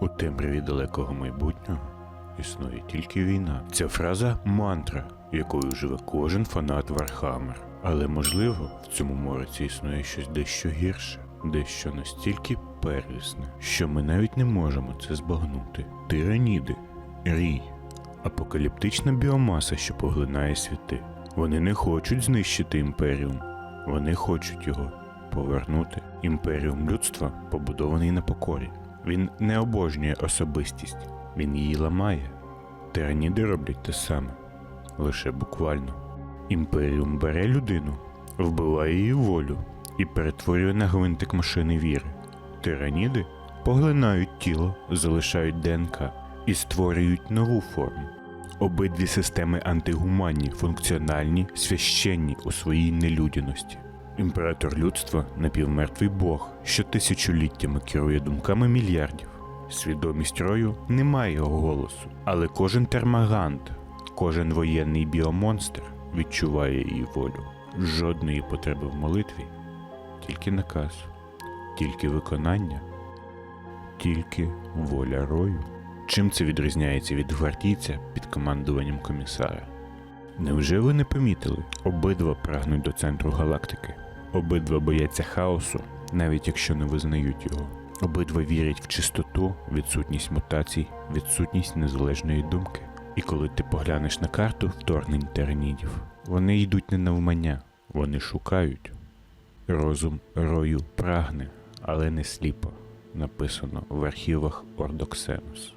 У темряві далекого майбутнього існує тільки війна. Ця фраза мантра, якою живе кожен фанат Вархаммер. Але можливо, в цьому мороці існує щось дещо гірше, дещо настільки первісне, що ми навіть не можемо це збагнути. Тираніди, рій, апокаліптична біомаса, що поглинає світи. Вони не хочуть знищити імперіум, вони хочуть його повернути. Імперіум людства побудований на покорі. Він не обожнює особистість, він її ламає. Тираніди роблять те саме, лише буквально. Імперіум бере людину, вбиває її волю і перетворює на гвинтик машини віри. Тираніди поглинають тіло, залишають ДНК і створюють нову форму. Обидві системи антигуманні, функціональні, священні у своїй нелюдяності. Імператор людства напівмертвий Бог, що тисячоліттями керує думками мільярдів. Свідомість рою не має голосу, але кожен термагант, кожен воєнний біомонстр відчуває її волю. Жодної потреби в молитві, тільки наказ, тільки виконання, тільки воля рою. Чим це відрізняється від гвардійця під командуванням комісара? Невже ви не помітили? Обидва прагнуть до центру галактики. Обидва бояться хаосу, навіть якщо не визнають його. Обидва вірять в чистоту, відсутність мутацій, відсутність незалежної думки. І коли ти поглянеш на карту вторгнень тиранідів, вони йдуть не навмання, вони шукають. Розум рою прагне, але не сліпо. Написано в архівах Ордоксенус.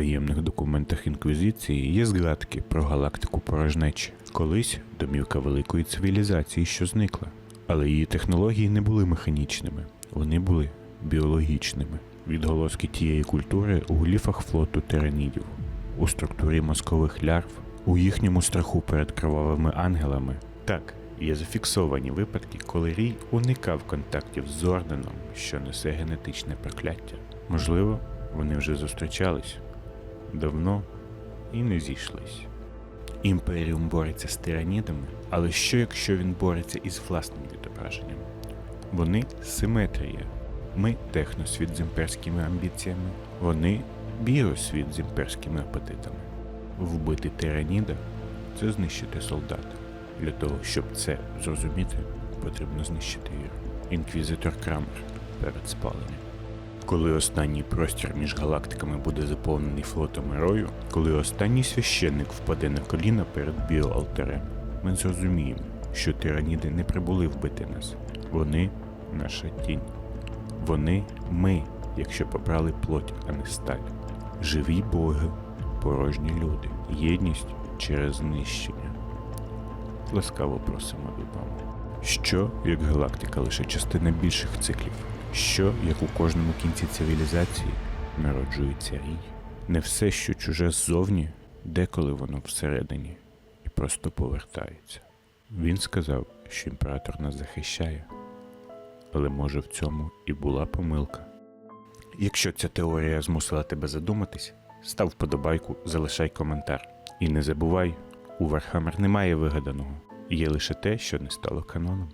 Таємних документах Інквізиції є згадки про галактику порожнечі. Колись домівка великої цивілізації, що зникла. Але її технології не були механічними, вони були біологічними. Відголоски тієї культури у гліфах флоту тиранідів, у структурі мозкових лярв, у їхньому страху перед кровавими ангелами. Так, є зафіксовані випадки, коли Рій уникав контактів з Зорданом, що несе генетичне прокляття. Можливо, вони вже зустрічались давно і не зійшлись. Імперіум бореться з тиранідами, але що якщо він бореться із власним відображенням? Вони симетрія. Ми техносвіт з імперськими амбіціями, вони біосвіт з імперськими апетитами. Вбити тираніда це знищити солдата. Для того, щоб це зрозуміти, потрібно знищити віру. Інквізитор Крамер перед спаленням. Коли останній простір між галактиками буде заповнений флотом рою, коли останній священник впаде на коліна перед біоалтерем, ми зрозуміємо, що тираніди не прибули вбити нас. Вони наша тінь. Вони ми, якщо побрали плоть, а не сталь. Живі боги, порожні люди, єдність через знищення. Ласкаво просимо додому. Що, як галактика, лише частина більших циклів? Що, як у кожному кінці цивілізації, народжується рій? Не все, що чуже ззовні, деколи воно всередині і просто повертається. Він сказав, що імператор нас захищає, але може в цьому і була помилка. Якщо ця теорія змусила тебе задуматись, став вподобайку, залишай коментар. І не забувай, у Вархаммер немає вигаданого, є лише те, що не стало каноном.